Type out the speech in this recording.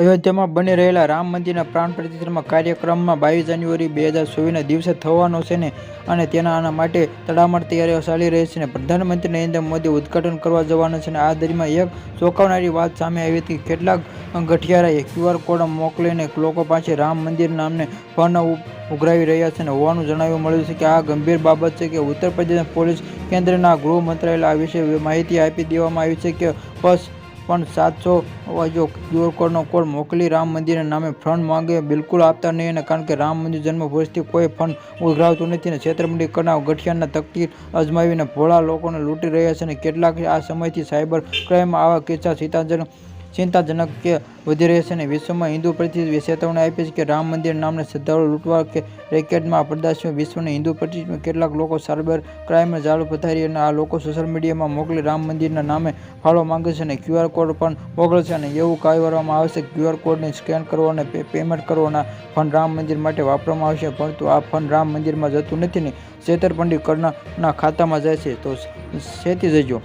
અયોધ્યામાં બની રહેલા રામ મંદિરના પ્રાણ પ્રતિષ્ઠામાં કાર્યક્રમમાં બાવીસ જાન્યુઆરી બે હજાર ચોવીસના દિવસે થવાનો છે ને, અને તેના આના માટે તડામાર તૈયારીઓ ચાલી રહી છે ને. પ્રધાનમંત્રી નરેન્દ્ર મોદી ઉદ્ઘાટન કરવા જવાના છે ને. આ દરમિયાન એક ચોંકાવનારી વાત સામે આવી હતી કેટલાક ગઠિયારાએ ક્યુઆર કોડ મોકલીને લોકો પાસે રામ મંદિર નામને ફોન ઉઘરાવી રહ્યા છે ને. હોવાનું જણાવ્યું મળ્યું છે કે આ ગંભીર બાબત છે કે ઉત્તર પ્રદેશ પોલીસ કેન્દ્રના ગૃહ મંત્રાલય આ વિશે માહિતી આપી દેવામાં આવી છે કે બસ પણ સાતસો જો ક્યુઆર કોડનો કોડ મોકલી રામ મંદિરના નામે ફંડ માંગે બિલકુલ આપતા નહીં અને કારણ કે રામ મંદિર જન્મ વર્ષથી કોઈ ફંડ ઉઘરાવતું નથી ને છેતરપિંડી કરનાર ગઠિયાના તકતીર અજમાવીને ભોળા લોકોને લૂંટી રહ્યા છે અને કેટલાક આ સમયથી સાયબર ક્રાઇમમાં આવા કિસ્સા ચિંતાજનક ચિંતાજનક કે વધી રહ્યા છે અને વિશ્વમાં હિન્દુ પ્રતિ ચેતવણી આપી છે કે રામ મંદિર નામને શ્રદ્ધાળુ લૂંટવા કે રેકેટમાં પ્રદર્શન વિશ્વના હિન્દુ પ્રતિષ્ઠિત કેટલાક લોકો સાયબર ક્રાઇમમાં જાળું પથારી અને આ લોકો સોશિયલ મીડિયામાં મોકલી રામ મંદિરના નામે ફાળો માંગે છે અને ક્યુઆર કોડ પણ મોકલે છે અને એવું કહેવામાં આવે છે ક્યુઆર કોડને સ્કેન કરવો અને પેમેન્ટ કરવાના ફંડ રામ મંદિર માટે વાપરવામાં આવશે, પરંતુ આ ફંડ રામ મંદિરમાં જતું નથી ને છેતરપિંડી કર્ણના ખાતામાં જાય છે. તો સેતી જજો.